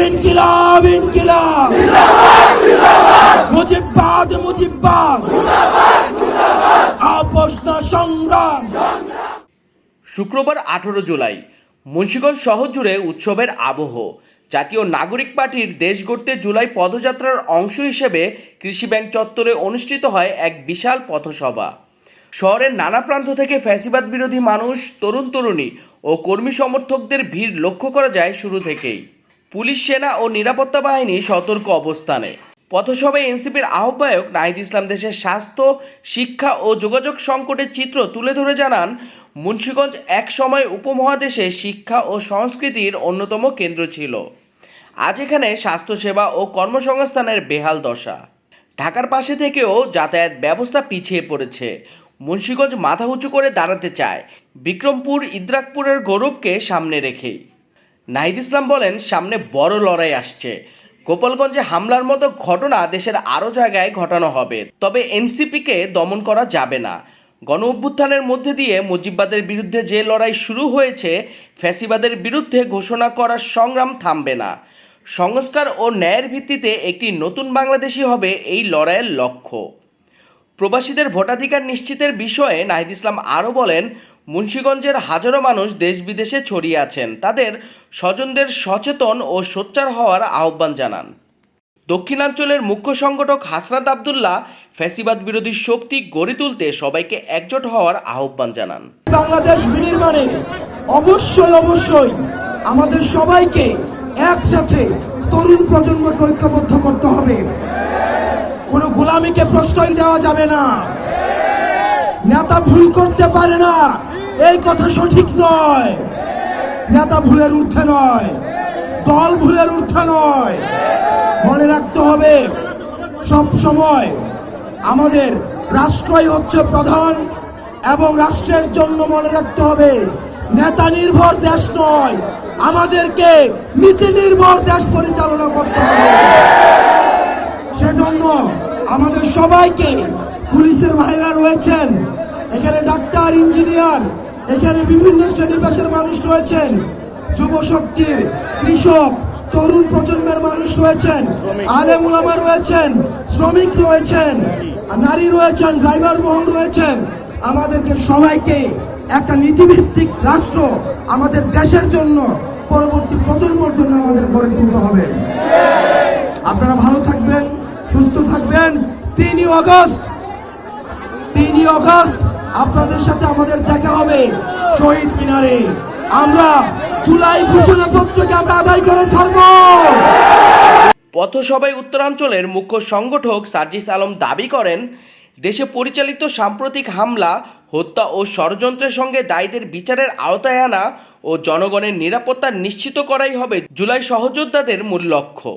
ইনকিলাব ইনকিলাব। মুজিববাদ মুজিববাদ। আপোষ না সংগ্রাম। শুক্রবার আঠেরো জুলাই, মুন্সিগঞ্জ শহর জুড়ে উৎসবের আবহ। জাতীয় নাগরিক পার্টির দেশ গড়তে জুলাই পদযাত্রার অংশ হিসেবে কৃষি ব্যাংক চত্বরে অনুষ্ঠিত হয় এক বিশাল পথসভা। শহরের নানা প্রান্ত থেকে ফ্যাসিবাদ বিরোধী মানুষ তরুণ তরুণী ও কর্মী সমর্থকদের ভিড় লক্ষ্য করা যায় শুরু থেকেই। পুলিশ, সেনা ও নিরাপত্তা বাহিনী সতর্ক অবস্থানে। পথসভায় এনসিপির আহ্বায়ক নাহিদ ইসলাম দেশের স্বাস্থ্য, শিক্ষা ও যোগাযোগ সংকটের চিত্র তুলে ধরে জানান, মুন্সীগঞ্জ এক সময় উপমহাদেশে শিক্ষা ও সংস্কৃতির অন্যতম কেন্দ্র ছিল। আজ এখানে স্বাস্থ্যসেবা ও কর্মসংস্থানের বেহাল দশা। ঢাকার পাশে থেকেও যাতায়াত ব্যবস্থা পিছিয়ে পড়েছে। মুন্সীগঞ্জ মাথা উঁচু করে দাঁড়াতে চায়। বিক্রমপুর, ইদ্রাকপুরের গৌরবকে সামনে রেখেই। নাহিদ ইসলাম বলেন, সামনে বড় লড়াই আসছে। গোপালগঞ্জে হামলার মতো ঘটনা দেশের আরও জায়গায় ঘটানো হবে। তবে এনসিপিকে দমন করা যাবে না। গণ অভ্যুত্থানের মধ্যে দিয়ে মুজিববাদের বিরুদ্ধে যে লড়াই শুরু হয়েছে, ফ্যাসিবাদের বিরুদ্ধে ঘোষণা করার সংগ্রাম থামবে না। সংস্কার ও ন্যায়ের ভিত্তিতে একটি নতুন বাংলাদেশই হবে এই লড়াইয়ের লক্ষ্য। প্রবাসীদের ভোটাধিকার নিশ্চিতের বিষয়ে নাহিদ ইসলাম আরও বলেন মুন্সীগঞ্জের হাজারো মানুষ দেশ বিদেশে ছড়িয়ে আছেন। তাদের স্বজনদের সচেতন ও সোচ্চার হওয়ার আহ্বান জানান। দক্ষিণাঞ্চলের মুখ্য সংগঠক হাসনাত আবদুল্লাহ ফ্যাসিবাদ বিরোধী শক্তি গড়ে তুলতে সবাইকে একজোট হওয়ার আহ্বান জানান। বাংলাদেশ বিনির্মাণে অবশ্যই অবশ্যই আমাদের সবাইকে একসাথে তরুণ প্রজন্মকে ঐক্যবদ্ধ করতে হবে। কোনো গোলামীকে প্রশ্রয় দেওয়া যাবে না। নেতা ভুল করতে পারে না। এই কথা সঠিক নয়। নেতা ভুলের ঊর্ধ্বে নয়, দল ভুলের ঊর্ধ্বে নয়। মনে রাখতে হবে, সব সময় আমাদের রাষ্ট্রই হচ্ছে প্রধান এবং রাষ্ট্রের জন্য মনে রাখতে হবে, নেতা নির্ভর দেশ নয়, আমাদেরকে নীতি নির্ভর দেশ পরিচালনা করতে হবে। সেজন্য আমাদের সবাইকে পুলিশের ভাইরা রয়েছেন, এখানে ডাক্তার, ইঞ্জিনিয়ার এখানে বিভিন্ন শ্রেণি পেশার মানুষ রয়েছেন। যুব শক্তির কৃষক, তরুণ প্রজন্মের মানুষ রয়েছেন। আলেম উলামা রয়েছেন, শ্রমিক রয়েছেন, নারী রয়েছেন, ড্রাইভার মহল রয়েছেন। আমাদেরকে সবাইকে একটা নীতিভিত্তিক রাষ্ট্র আমাদের দেশের জন্য পরবর্তী প্রজন্মের জন্য আমাদের গড়ে তুলতে হবে। আপনারা ভালো থাকবেন, সুস্থ থাকবেন। তিনই আগস্ট তিনই আগস্ট আপনাদের সাথে আমাদের দেখা হবে শহীদ মিনারে। আমরা জুলাই ঘোষণাপত্রকে আমরা আদায় করে ছাড়বো। পথসভায় উত্তরাঞ্চলের মুখ্য সংগঠক সার্জিস আলম দাবি করেন, দেশে পরিচালিত সাম্প্রতিক হামলা, হত্যা ও ষড়যন্ত্রের সঙ্গে দায়ীদের বিচারের আওতায় আনা ও জনগণের নিরাপত্তা নিশ্চিত করাই হবে জুলাই সহযোদ্ধাদের মূল লক্ষ্য।